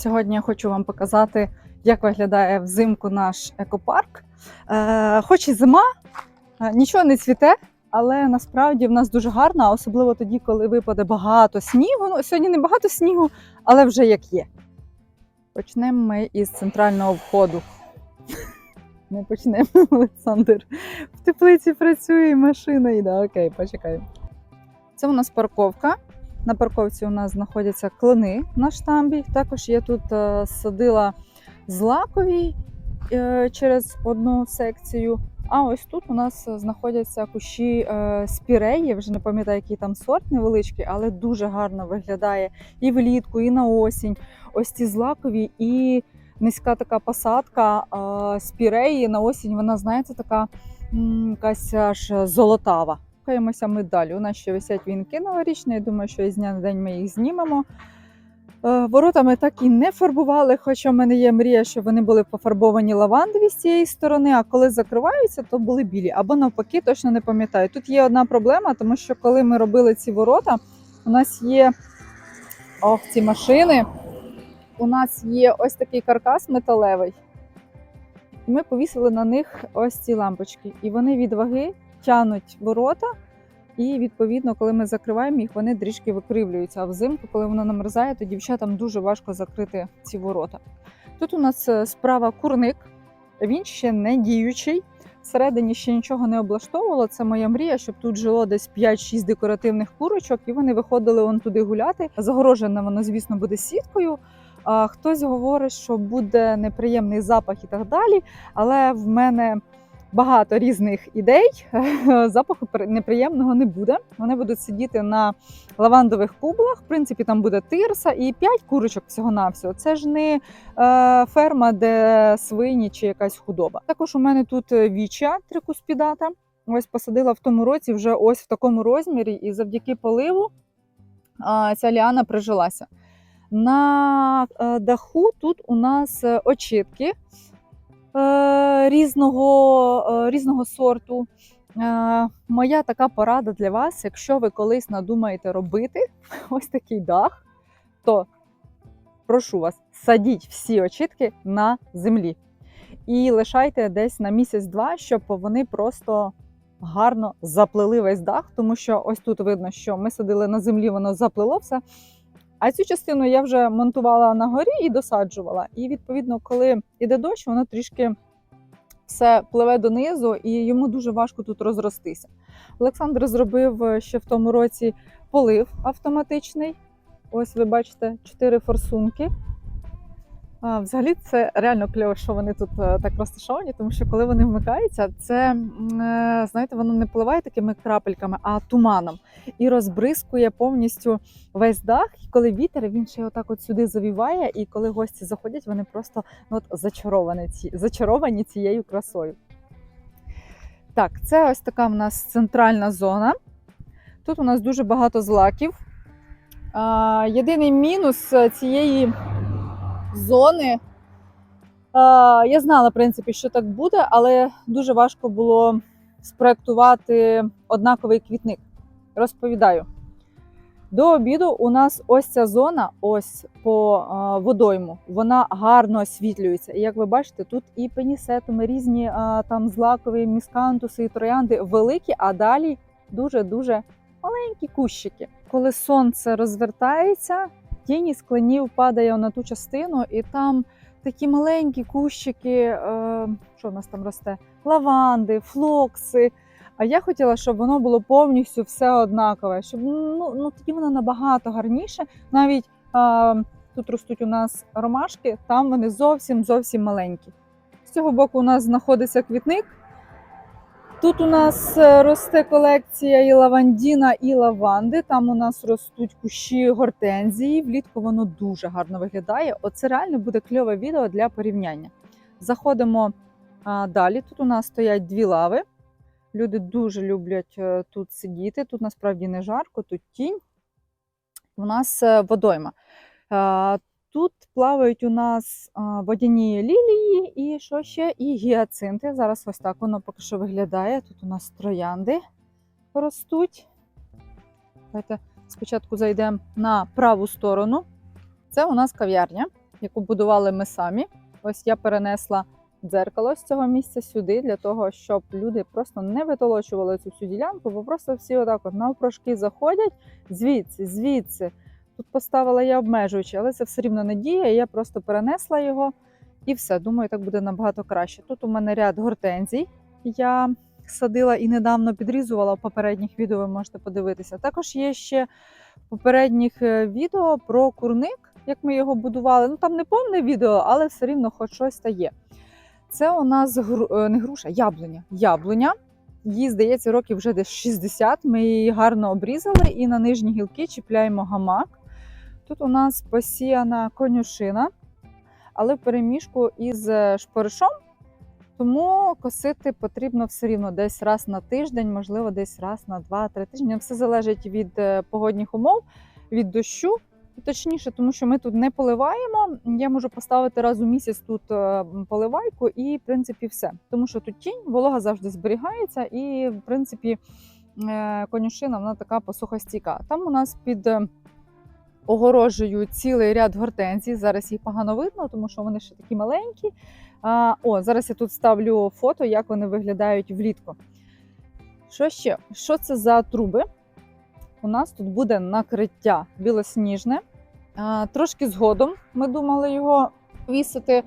Сьогодні я хочу вам показати, як виглядає взимку наш екопарк. Е, хоч і зима, е, нічого не цвіте, але насправді в нас дуже гарно, особливо тоді, коли випаде багато снігу. Ну, сьогодні не багато снігу, але вже як є. Почнемо ми із центрального входу. Не почнемо, Олександр. В теплиці працює машина йде. Окей, почекаємо. Це у нас парковка. На парковці у нас знаходяться клони на штамбі. Також я тут е, садила злакові е, через одну секцію. А ось тут у нас знаходяться кущі е, спіреї. Вже не пам'ятаю, який там сорт невеличкий, але дуже гарно виглядає і влітку, і на осінь. Ось ці злакові і низька така посадка спіреї на осінь. Вона, знаєте, така якась аж золотава. Рухаємося ми далі. У нас ще висять вінки новорічні. Я думаю, що із дня на день ми їх знімемо. Е, Ворота ми так і не фарбували, хоча в мене є мрія, щоб вони були пофарбовані лавандові з цієї сторони, а коли закриваються, то були білі. Або навпаки, точно не пам'ятаю. Тут є одна проблема, тому що коли ми робили ці ворота, у нас є ох, ці машини. У нас є ось такий каркас металевий. Ми повісили на них ось ці лампочки. І вони від ваги тянуть ворота. І відповідно, коли ми закриваємо їх, вони трішки викривлюються. А взимку, коли воно намерзає, то дівчатам дуже важко закрити ці ворота. Тут у нас е, справа курник, він ще не діючий. Всередині ще нічого не облаштовувало. Це моя мрія, щоб тут жило десь 5-6 декоративних курочок, і вони виходили он туди гуляти. Загорожене воно, звісно, буде сіткою. А хтось говорить, що буде неприємний запах і так далі. Але в мене багато різних ідей. Запаху неприємного не буде. Вони будуть сидіти на лавандових кублах. В принципі, там буде тирса і 5 курочок всього навсього Це ж не е, ферма, де свині чи якась худоба. Також у мене тут е, віча трикуспідата. Ось посадила в тому році вже ось в такому розмірі, і завдяки поливу ця ліана прижилася. На е, даху тут у нас очітки різного, е, різного сорту. Е, Моя така порада для вас, якщо ви колись надумаєте робити ось такий дах, то прошу вас, садіть всі очітки на землі і лишайте десь на місяць-два, щоб вони просто гарно заплели весь дах, тому що ось тут видно, що ми садили на землі, воно заплело все. А цю частину я вже монтувала на горі і досаджувала. І відповідно, коли йде дощ, воно трішки все пливе донизу, і йому дуже важко тут розростися. Олександр зробив е, ще в тому році полив автоматичний. Ось ви бачите чотири форсунки. Взагалі, це реально кльово, що вони тут е, так розташовані, тому що коли вони вмикаються, це е, знаєте, воно не пливає такими крапельками, а туманом і розбризкує повністю весь дах. І коли вітер, він ще отак от сюди завіває, і коли гості заходять, вони просто ну, от, зачаровані, ці, зачаровані цією красою. Так, це ось така в нас центральна зона. Тут у нас дуже багато злаків. Єдиний мінус е, цієї зони. А, я знала, в принципі, що так буде, але дуже важко було спроектувати однаковий квітник. Розповідаю. До обіду у нас ось ця зона, ось по а, водойму, вона гарно освітлюється. І як ви бачите, тут і пенісетуми, різні а, там злакові, міскантуси і троянди великі, а далі дуже-дуже маленькі кущики. Коли сонце розвертається, тінь із кленів падає на ту частину, і там такі маленькі кущики, е, що в нас там росте? Лаванди, флокси. А я хотіла, щоб воно було повністю все однакове, щоб ну, ну тоді воно набагато гарніше. Навіть е, тут ростуть у нас ромашки, там вони зовсім зовсім маленькі. З цього боку у нас знаходиться квітник. Тут у нас е, росте колекція і лавандіна, і лаванди. Там у нас ростуть кущі гортензії. Влітку воно дуже гарно виглядає. Оце реально буде кльове відео для порівняння. Заходимо далі. Тут у нас стоять дві лави. Люди дуже люблять е, тут сидіти. Тут насправді не жарко, тут тінь. У нас е, водойма. Тут плавають у нас водяні лілії і що ще? І гіацинти. Зараз ось так воно поки що виглядає. Тут у нас троянди ростуть. Давайте спочатку зайдемо на праву сторону. Це у нас кав'ярня, яку будували ми самі. Ось я перенесла дзеркало з цього місця сюди, для того, щоб люди просто не витолочували цю всю ділянку, бо просто всі отак от навпрошки заходять звідси, звідси. Тут поставила я обмежуючи, але це все рівно не діє. Я просто перенесла його і все. Думаю, так буде набагато краще. Тут у мене ряд гортензій. Я садила і недавно підрізувала в попередніх відео, ви можете подивитися. Також є ще попередніх е, відео про курник, як ми його будували. Ну там не повне відео, але все рівно хоч щось та є. Це у нас гру... е, не груша, яблуня. Яблуня. Їй, здається, років вже десь 60. Ми її гарно обрізали і на нижні гілки чіпляємо гамак. Тут у нас посіяна конюшина, але в переміжку із е, шпоришом. Тому косити потрібно все рівно десь раз на тиждень, можливо, десь раз на 2-3 тижні. Все залежить від е, погодних умов, від дощу. Точніше, тому що ми тут не поливаємо. Я можу поставити раз у місяць тут е, поливайку, і в принципі все. Тому що тут тінь, волога завжди зберігається, і в принципі конюшина вона така посухостійка. Там у нас під огорожею цілий ряд гортензій. Зараз їх погано видно, тому що вони ще такі маленькі. А, О, зараз я тут ставлю фото, як вони виглядають влітку. Що ще? Що це за труби? У нас тут буде накриття білосніжне. А, Трошки згодом ми думали його вісити.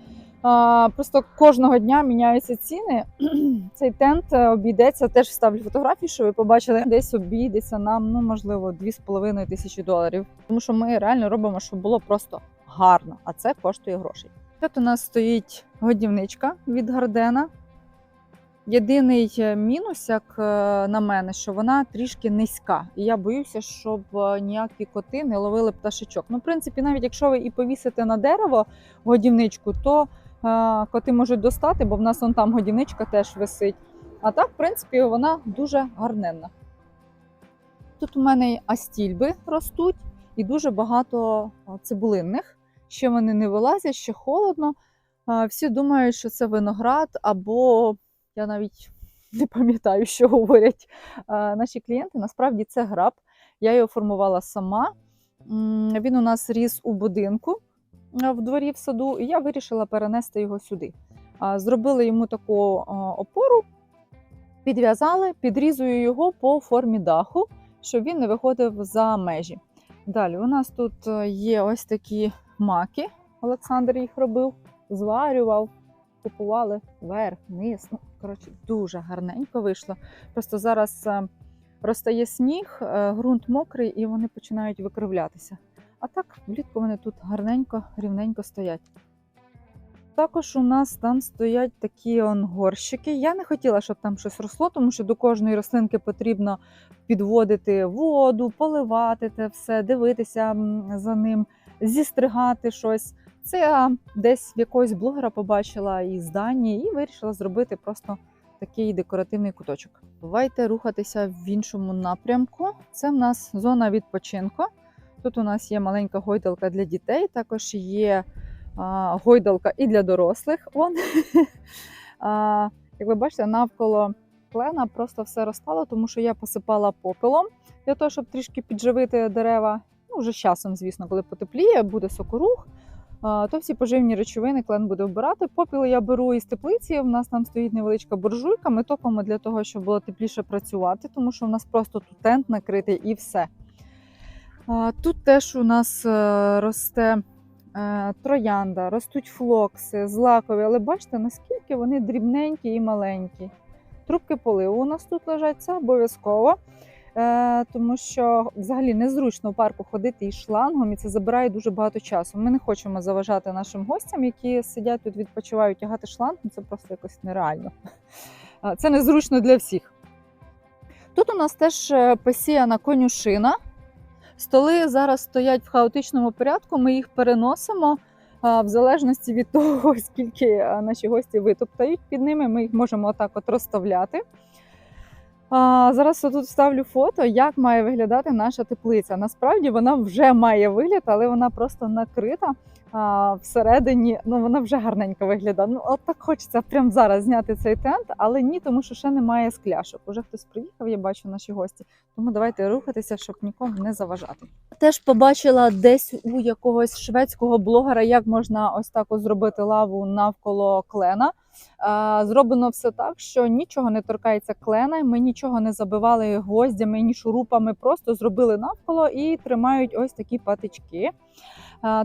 Просто кожного дня міняються ціни. Цей тент е, обійдеться, теж вставлю фотографії, що ви побачили, десь обійдеться нам, ну можливо, 2,5 тисячі доларів. Тому що ми реально робимо, щоб було просто гарно, а це коштує грошей. Тут у нас стоїть годівничка від Гардена. Єдиний е, мінус, як е, на мене, що вона трішки низька. І я боюся, щоб ніякі коти не ловили пташечок. Ну, в принципі, навіть якщо ви і повісите на дерево годівничку, то коти можуть достати, бо в нас вон там годівничка теж висить. А так, в принципі, вона дуже гарненна. Тут у мене астільби ростуть і дуже багато цибулинних. Ще вони не вилазять, ще холодно. Всі думають, що це виноград, або я навіть не пам'ятаю, що говорять наші клієнти. Насправді це граб. Я його формувала сама. Він у нас ріс у будинку в дворі в саду, і я вирішила перенести його сюди. Зробили йому таку опору, підв'язали, підрізую його по формі даху, щоб він не виходив за межі. Далі у нас тут е, є ось такі маки. Олександр їх робив, зварював, купували вверх, вниз. Ну, коротше, дуже гарненько вийшло. Просто зараз е, розтає сніг, е, ґрунт мокрий і вони починають викривлятися. А так, влітку вони тут гарненько, рівненько стоять. Також у нас там стоять такі он горщики. Я не хотіла, щоб там щось росло, тому що до кожної рослинки потрібно підводити воду, поливати те все, дивитися за ним, зістригати щось. Це я десь в якогось блогера побачила із Данії і вирішила зробити просто такий декоративний куточок. Давайте рухатися в іншому напрямку. Це в нас зона відпочинку. Тут у нас є маленька гойдалка для дітей, також є а, гойдалка і для дорослих. Вон. а, як ви бачите, навколо клена просто все розстало, тому що я посипала попелом для того, щоб трішки підживити дерева. Ну, вже з часом, звісно, коли потепліє, буде сокорух, а, то всі поживні речовини клен буде вбирати. Попіл я беру із теплиці. У нас там стоїть невеличка буржуйка. Ми топимо для того, щоб було тепліше працювати, тому що в нас просто тут тент накритий і все. Тут теж у нас е, росте е, троянда, ростуть флокси, злакові, але бачите, наскільки вони дрібненькі і маленькі. Трубки поливу у нас тут лежать, це обов'язково, е, тому що взагалі незручно в парку ходити із шлангом, і це забирає дуже багато часу. Ми не хочемо заважати нашим гостям, які сидять тут, відпочивають, тягати шланг, ну, це просто якось нереально. Це незручно для всіх. Тут у нас теж посіяна конюшина. Столи зараз стоять в хаотичному порядку, ми їх переносимо в залежності від того, скільки наші гості витоптають під ними. Ми їх можемо отак от розставляти. А, зараз тут ставлю фото, як має виглядати наша теплиця. Насправді вона вже має вигляд, але вона просто накрита. А, всередині ну вона вже гарненько виглядає. Ну от так хочеться прямо зараз зняти цей тент, але ні, тому що ще немає скляшок. Уже хтось приїхав, я бачу наші гості. Тому давайте рухатися, щоб нікому не заважати. Теж побачила десь у якогось шведського блогера, як можна ось так зробити лаву навколо клена. Зроблено все так, що нічого не торкається клена. Ми нічого не забивали гвоздями ні шурупами, просто зробили навколо і тримають ось такі патички.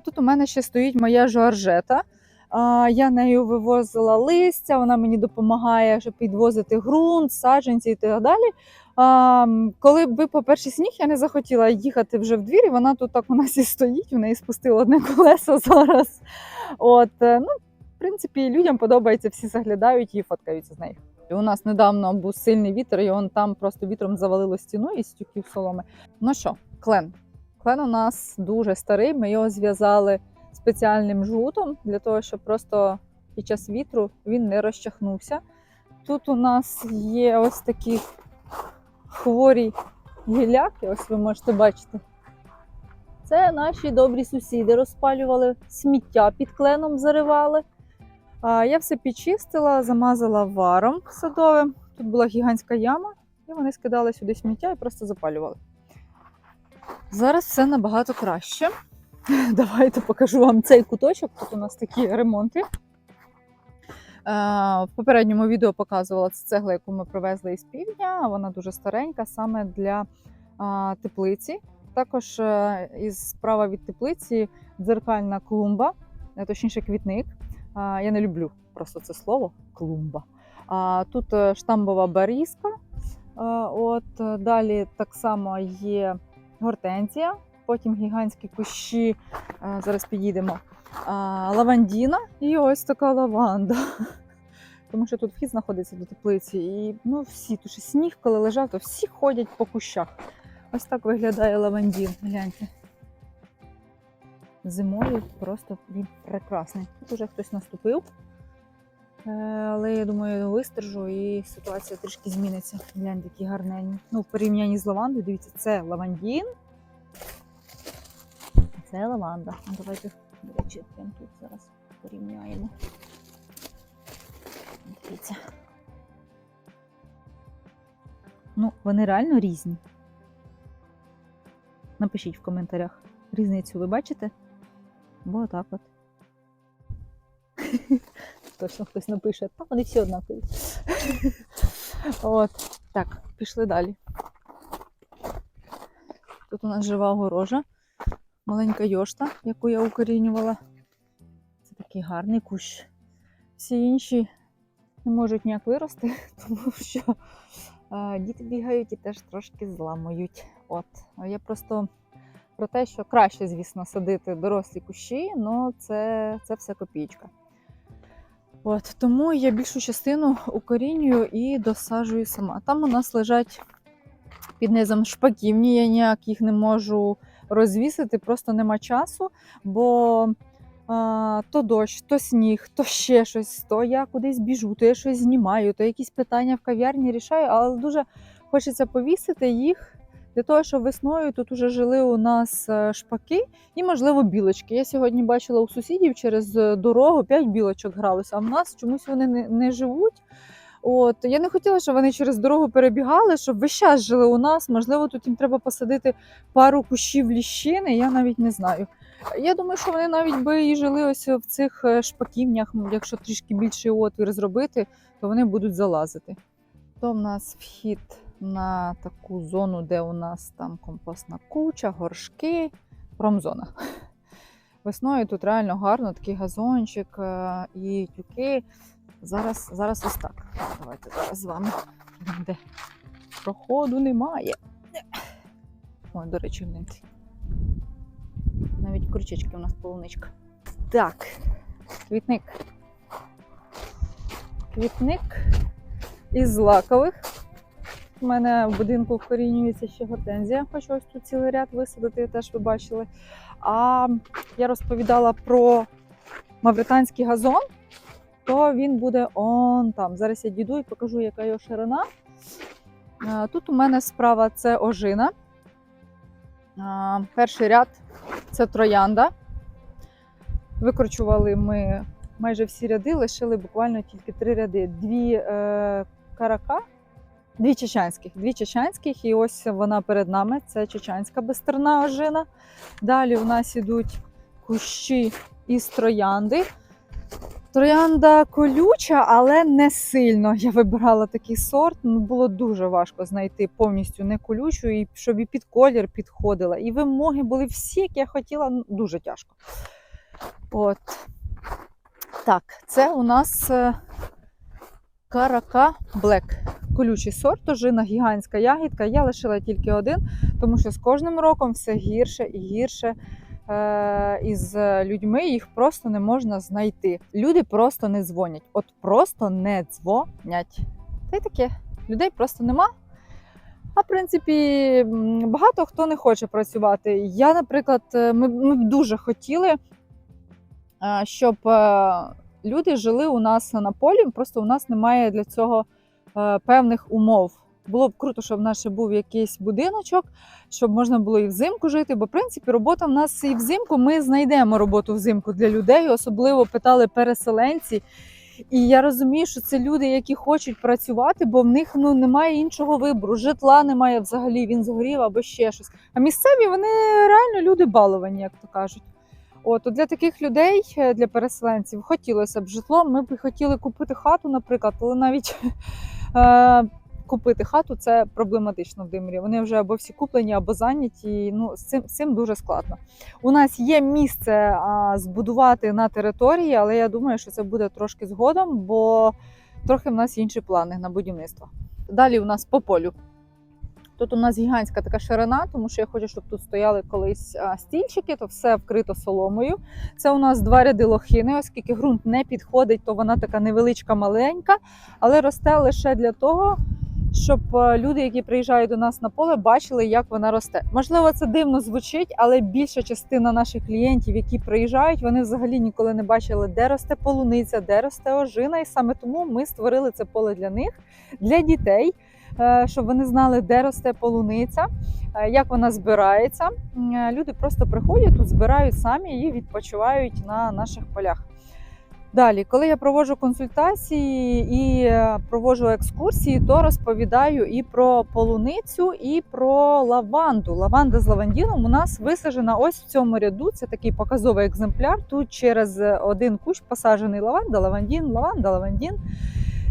Тут у мене ще стоїть моя жоржета. Я нею вивозила листя, вона мені допомагає, щоб підвозити ґрунт, саджанці і так далі. Коли випав перший сніг, я не захотіла їхати вже в двір, і вона тут так у нас і стоїть, у неї спустило одне колесо зараз. От, е, ну, в принципі, людям подобається, всі заглядають і фоткаються з нею. У нас недавно був сильний вітер, і он там просто вітром завалило стіну із тюків соломи. Ну що, клен. Клен у нас дуже старий. Ми його зв'язали спеціальним жгутом для того, щоб просто під час вітру він не розчахнувся. Тут у нас є ось такі хворі гіляки, ось ви можете бачити. Це наші добрі сусіди розпалювали сміття під кленом заривали. Я все підчистила, замазала варом садовим. Тут була гігантська яма, і вони скидали сюди сміття і просто запалювали. Зараз все набагато краще. Давайте покажу вам цей куточок. Тут у нас такі ремонти. Е, В попередньому відео показувала це цегла, яку ми привезли із півдня. Вона дуже старенька, саме для теплиці. Також е, із справа від теплиці дзеркальна клумба, е, точніше квітник. Я не люблю просто це слово клумба. Тут штамбова барізка. От далі так само є гортензія, потім гігантські кущі. е, Зараз підійдемо. Лавандіна і ось така лаванда. Тому що тут вхід знаходиться до теплиці, і ну всі, тут ще сніг, коли лежав, то всі ходять по кущах. Ось так виглядає лавандін. Гляньте. Зимою просто він прекрасний. Тут уже хтось наступив. Е, Але я думаю, вистержу і ситуація трішки зміниться. Гляньте, такі гарненні. Ну, в порівнянні з лавандою, дивіться, це лавандін. Це лаванда. Давайте, до речі, прямо тут зараз порівняємо. Дивіться. Ну, вони реально різні. Напишіть в коментарях. Різницю ви бачите? Бо отак от. Точно хтось напише, та вони всі однакові. От. Так, пішли далі. Тут у нас жива огорожа, маленька йошта, яку я укорінювала. Це такий гарний кущ. Всі інші не можуть ніяк вирости, тому що е, діти бігають і теж трошки зламують. От. Я просто про те, що краще, звісно, садити дорослі кущі, але це, це все копійка. От, тому я більшу частину укорінюю і досаджую сама. Там у нас лежать під низом шпаківні, я ніяк їх не можу розвісити, просто нема часу, бо а, то дощ, то сніг, то ще щось, то я кудись біжу, то я щось знімаю, то якісь питання в кав'ярні рішаю, але дуже хочеться повісити їх для того, щоб весною тут уже жили у нас е, шпаки і, можливо, білочки. Я сьогодні бачила у сусідів через е, дорогу 5 білочок гралося, а в нас чомусь вони не, не живуть. От я не хотіла, щоб вони через дорогу перебігали, щоб весь час жили у нас. Можливо, тут їм треба посадити пару кущів ліщини, я навіть не знаю. Я думаю, що вони навіть би і жили ось в цих е, шпаківнях, якщо трішки більший отвір зробити, то вони будуть залазити. То в нас вхід на таку зону, де у нас там компостна куча, горшки, промзона. Весною тут реально гарно, такий газончик е, і тюки. Зараз, зараз ось так. Давайте зараз з вами. Де проходу немає. Ой, до речі, гляньте. Навіть крючечки у нас полуничка. Так, квітник. Квітник із злакових. У мене в будинку вкорінюється ще гортензія. Хочу ось тут цілий ряд висадити, теж ви бачили. А я розповідала про мавританський газон, то він буде он там. Зараз я дійду і покажу, яка його ширина. Тут у мене справа це ожина. Перший ряд це троянда. Викручували ми майже всі ряди, лишили буквально тільки три ряди. Дві е, карака, дві чечанських, дві чечанських, і ось вона перед нами. Це чечанська безстерна ожина. Далі у нас ідуть кущі із троянди. Троянда колюча, але не сильно. Я вибирала такий сорт. Ну, було дуже важко знайти повністю не колючу, і щоб і під колір підходила. І вимоги були всі, які я хотіла, ну, дуже тяжко. От. Так, це у нас е, Карака Блек. Колючий сорт, ожина гігантська ягідка. Я лишила тільки один, тому що з кожним роком все гірше і гірше. Е, із людьми їх просто не можна знайти. Люди просто не дзвонять. От просто не дзвонять. Та й таке. Людей просто нема. А в принципі, багато хто не хоче працювати. Я, наприклад, е, ми, б дуже хотіли, е, щоб люди жили у нас на полі. Просто у нас немає для цього е, певних умов. Було б круто, щоб в нас ще був якийсь будиночок, щоб можна було і взимку жити. Бо в принципі робота в нас і взимку. Ми знайдемо роботу взимку для людей. Особливо питали переселенці. І я розумію, що це люди, які хочуть працювати, бо в них ну немає іншого вибору. Житла немає взагалі, він згорів або ще щось. А місцеві вони реально люди баловані, як то кажуть. От для таких людей, е, для переселенців, хотілося б житло. Ми б хотіли купити хату, наприклад, але навіть е, купити хату це проблематично в Димирі. Вони вже або всі куплені, або зайняті. Ну з цим, з цим дуже складно. У нас є місце а, збудувати на території, але я думаю, що це буде трошки згодом, бо трохи в нас інші плани на будівництво. Далі у нас по полю. Тут у нас гігантська така ширина, тому що я хочу, щоб тут стояли колись стільчики, то все вкрито соломою. Це у нас два ряди лохини, оскільки ґрунт не підходить, то вона така невеличка, маленька, але росте лише для того, щоб люди, які приїжджають до нас на поле, бачили, як вона росте. Можливо, це дивно звучить, але більша частина наших клієнтів, які приїжджають, вони взагалі ніколи не бачили, де росте полуниця, де росте ожина. І саме тому ми створили це поле для них, для дітей, щоб вони знали, де росте полуниця, е, як вона збирається. Е, Люди просто приходять тут, збирають самі і відпочивають на наших полях. Далі, коли я проводжу консультації і е, проводжу екскурсії, то розповідаю і про полуницю, і про лаванду. Лаванда з лавандіном у нас висаджена ось в цьому ряду. Це такий показовий екземпляр. Тут через один кущ посаджений лаванда, лавандін, лаванда, лавандін.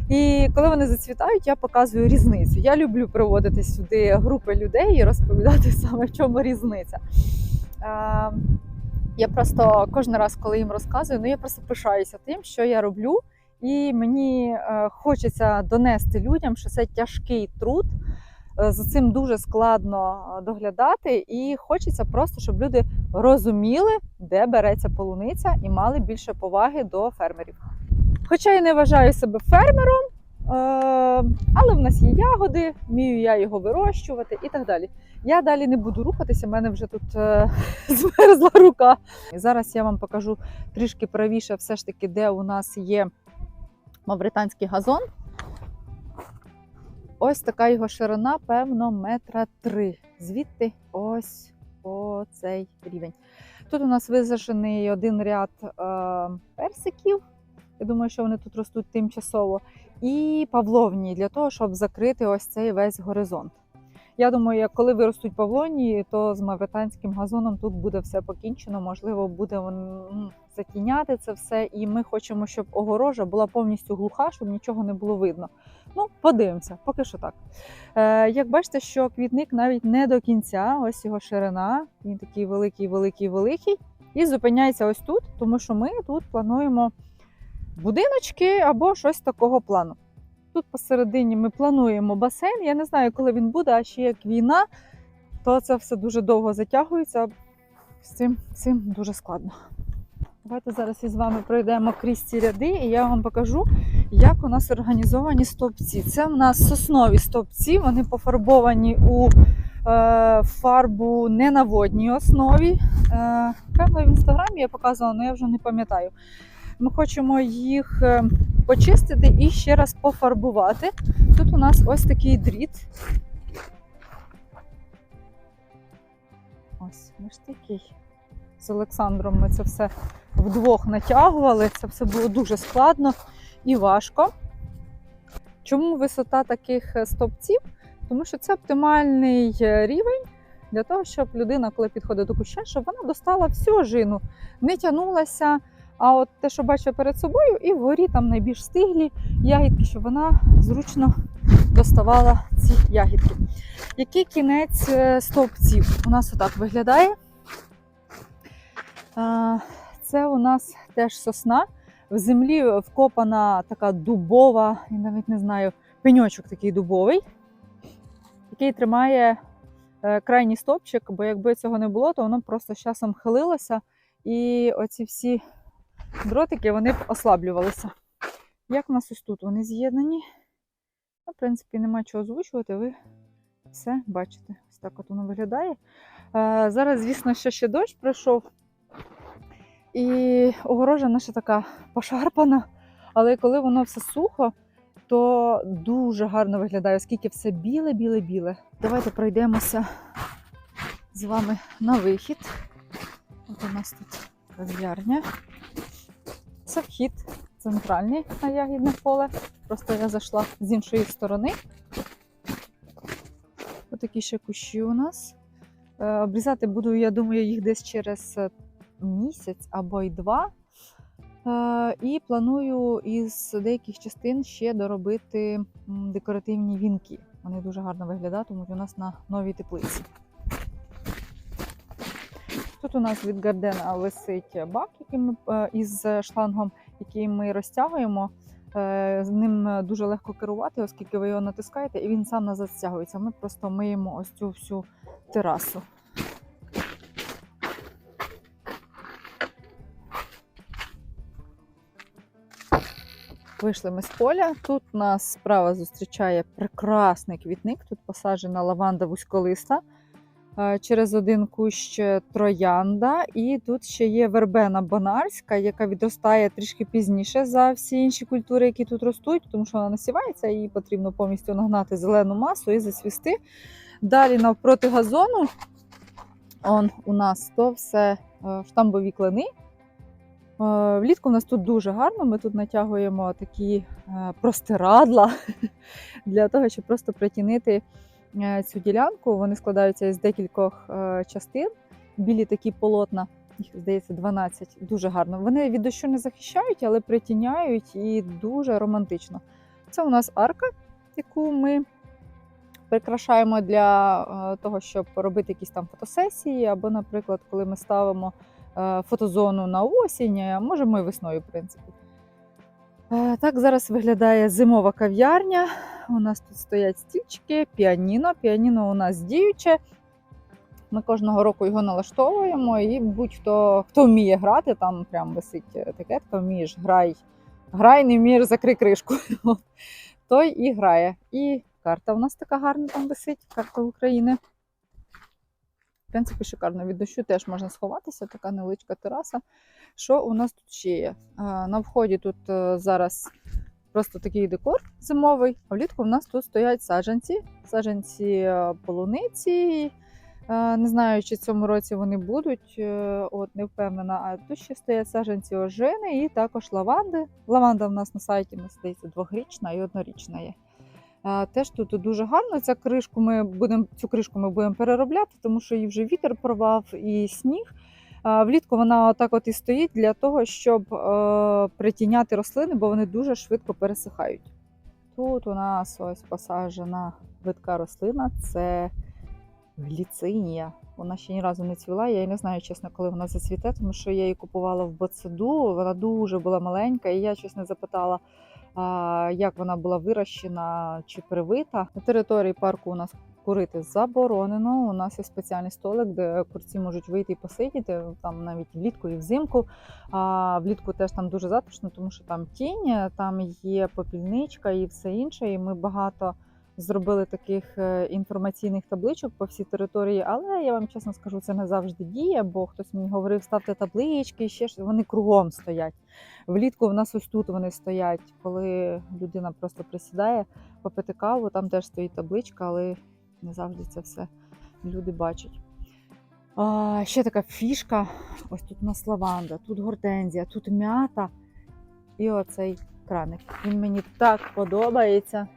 І коли вони зацвітають, я показую різницю. Я люблю приводити сюди групи людей і розповідати саме в чому різниця. Е, я просто кожен раз, коли їм розказую, ну я просто пишаюся тим, що я роблю, і мені е, хочеться донести людям, що це тяжкий труд. е, За цим дуже складно доглядати, і хочеться просто, щоб люди розуміли, де береться полуниця, і мали більше поваги до фермерів. Хоча я не вважаю себе фермером, е, але в нас є ягоди, вмію я його вирощувати і так далі. Я далі не буду рухатися, в мене вже тут е, змерзла рука. І зараз я вам покажу трішки правіше, все ж таки, де у нас є мавританський газон. Ось така його ширина, певно, метра три. Звідти ось по цей рівень. Тут у нас визажений один ряд е, персиків. Я думаю, що вони тут ростуть тимчасово. І павловні для того, щоб закрити ось цей весь горизонт. Я думаю, як коли виростуть павлоні, то з мавританським газоном тут буде все покінчено. Можливо, буде м, затіняти це все. І ми хочемо, щоб огорожа була повністю глуха, щоб нічого не було видно. Ну, подивимося, поки що так. Е, як бачите, що квітник навіть не до кінця, ось його ширина, він такий великий, великий, великий. І зупиняється ось тут, тому що ми тут плануємо будиночки або щось такого плану. Тут посередині ми плануємо басейн. Я не знаю, коли він буде, а ще як війна, то це все дуже довго затягується. З цим, цим дуже складно. Давайте зараз із вами пройдемо крізь ці ряди, і я вам покажу, як у нас організовані стовпці. Це в нас соснові стовпці, вони пофарбовані у е, фарбу не на водній основі. Е, певно, в інстаграмі я показувала, але я вже не пам'ятаю. Ми хочемо їх е, почистити і ще раз пофарбувати. Тут у нас ось такий дріт. Ось, ми ж такий. З Олександром ми це все вдвох натягували. Це все було дуже складно і важко. Чому висота таких е, стовпців? Тому що це оптимальний е, рівень для того, щоб людина, коли підходить до куща, щоб вона достала всю жину, не тягнулася. А от те, що бачу перед собою, і вгорі там найбільш стиглі ягідки, щоб вона зручно доставала ці ягідки. Який кінець е, стовпців? У нас отак виглядає. Це у нас теж сосна. В землі вкопана така дубова, я навіть не знаю, пеньочок такий дубовий, який тримає е, крайній стовпчик, бо якби цього не було, то воно просто з часом хилилося, і оці всі дротики вони б ослаблювалися. Як у нас ось тут вони з'єднані? Ну, в принципі, нема чого озвучувати, ви все бачите. Ось так от воно виглядає. Е, Зараз, звісно, що ще дощ пройшов. І огорожа наша така пошарпана. Але коли воно все сухо, то дуже гарно виглядає, оскільки все біле, біле, біле. Давайте пройдемося з вами на вихід. От у нас тут кав'ярня. Це вхід центральний на ягідне поле. Просто я зайшла з іншої сторони. Отакі ще кущі у нас. Е, Обрізати буду, я думаю, їх десь через е, місяць або й два. Е, І планую із деяких частин ще доробити декоративні вінки. Вони дуже гарно виглядатимуть у нас на новій теплиці. Тут у нас від Гардена висить бак, який ми, е, із шлангом, який ми розтягуємо. Е, З ним дуже легко керувати, оскільки ви його натискаєте, і він сам назад стягується. Ми просто миємо ось цю всю терасу. Вийшли ми з поля. Тут нас справа зустрічає прекрасний квітник. Тут посаджена лаванда вузьколиста. Е, Через один кущ троянда, і тут ще є вербена бонарська, яка відростає трішки пізніше за всі інші культури, які тут ростуть, тому що вона насівається, її потрібно повністю нагнати зелену масу і засвісти. Далі навпроти газону он у нас то все е, штамбові клини. Е, Влітку у нас тут дуже гарно. Ми тут натягуємо такі е, простирадла для того, щоб просто притінити е, цю ділянку. Вони складаються із декількох е, частин. Білі такі полотна, їх здається, 12. Дуже гарно. Вони від дощу не захищають, але притіняють і дуже романтично. Це у нас арка, яку ми прикрашаємо для е, того, щоб робити якісь там фотосесії, або, наприклад, коли ми ставимо е, фотозону на осінь, а можемо і весною, в принципі. Е, Так зараз виглядає зимова кав'ярня. У нас тут стоять стільчики, піаніно. Піаніно у нас діюче. Ми кожного року його налаштовуємо, і будь-хто хто вміє грати, там прям висить етикетка, вмієш грай, грай, не вмієш, закрий кришку. Той і грає. І карта у нас така гарна там висить, карта України. В принципі, шикарно. Від дощу теж можна сховатися, така невеличка тераса. Що у нас тут ще є? На вході тут е, зараз просто такий декор зимовий, а влітку в нас тут стоять саджанці, саджанці е, полуниці. Е, Не знаю, чи в цьому році вони будуть, е, от не впевнена. А тут ще стоять саджанці ожини і також лаванди. Лаванда в нас на сайті здається двохрічна і однорічна є. Теж тут дуже гарно. Ця кришку ми будемо, цю кришку ми будемо переробляти, тому що її вже вітер порвав і сніг. Влітку вона так от і стоїть для того, щоб е, притіняти рослини, бо вони дуже швидко пересихають. Тут у нас ось посаджена видка рослина це гліцинія. Вона ще ні разу не цвіла. Я не знаю, чесно, коли вона зацвіте, тому що я її купувала в Боцеду. Вона дуже була маленька, і я не запитала, як вона була вирощена чи привита. На території парку у нас курити заборонено. У нас є спеціальний столик, де курці можуть вийти і посидіти там навіть влітку і взимку. А влітку теж там дуже затишно, тому що там тінь, там є попільничка і все інше. І ми багато зробили таких е, інформаційних табличок по всій території, але я вам чесно скажу, це не завжди діє, бо хтось мені говорив, ставте таблички, ще ж вони кругом стоять. Влітку в нас ось тут вони стоять, коли людина просто присідає попити каву, там теж стоїть табличка, але не завжди це все люди бачать. А, ще така фішка. Ось тут у нас лаванда, тут гортензія, тут м'ята і оцей краник. Він мені так подобається.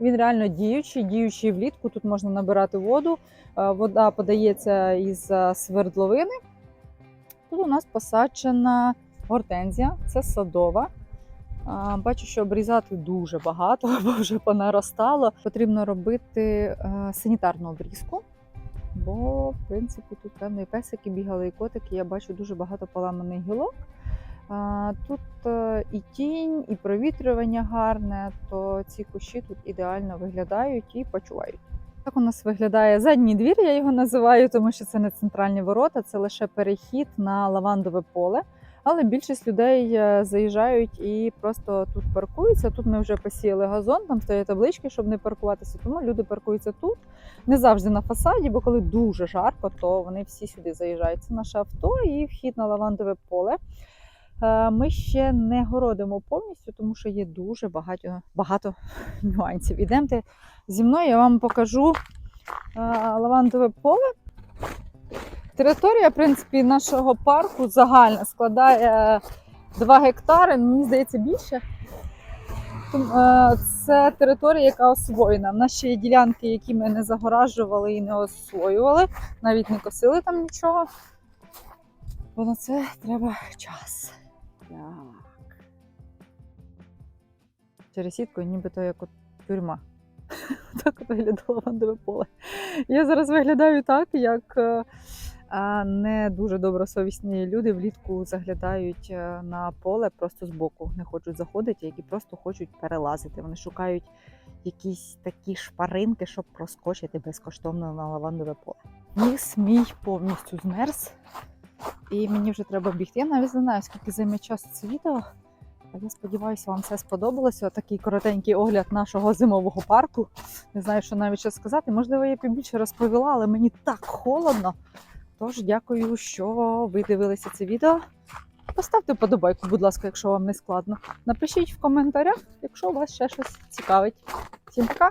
Він реально діючий, діючий влітку. Тут можна набирати воду. Вода подається із свердловини. Тут у нас посаджена гортензія, це садова. Бачу, що обрізати дуже багато, бо вже понаростало. Потрібно робити е, санітарну обрізку, бо, в принципі, тут певні песики бігали і котики. Я бачу дуже багато поламаних гілок. Тут е, і тінь, і провітрювання гарне, то ці кущі тут ідеально виглядають і почувають. Так у нас виглядає задній двір, я його називаю, тому що це не центральні ворота, це лише перехід на лавандове поле. Але більшість людей е, заїжджають і просто тут паркуються. Тут ми вже посіяли газон, там стоять таблички, щоб не паркуватися. Тому люди паркуються тут, не завжди на фасаді, бо коли дуже жарко, то вони всі сюди заїжджають. Це наше авто і вхід на лавандове поле. Е, Ми ще не городимо повністю, тому що є дуже багато, багато нюансів. Ідемте зі мною, я вам покажу е, лавандове поле. Територія, в принципі, нашого парку загальна складає 2 гектари, ну, мені здається, більше. Е, Це територія, яка освоєна. У нас ще є ділянки, які ми не загоражували і не освоювали, навіть не косили там нічого. Бо на це треба час. Так. Через сітку, нібито як от тюрма. Так от виглядало лавандове поле. Я зараз виглядаю так, як е, не дуже добросовісні люди влітку заглядають е, на поле просто збоку, не хочуть заходити, які просто хочуть перелазити. Вони шукають якісь такі шпаринки, щоб проскочити безкоштовно на лавандове поле. Ліс мій повністю змерз, і мені вже треба бігти. Я навіть не знаю, скільки займе час це відео. Я сподіваюся, вам все сподобалося. Такий коротенький огляд нашого зимового парку. Не знаю, що навіть що сказати. Можливо, я побільше розповіла, але мені так холодно. Тож дякую, що ви дивилися це відео. Поставте вподобайку, будь ласка, якщо вам не складно. Напишіть в коментарях, якщо вас ще щось цікавить. Всім пока!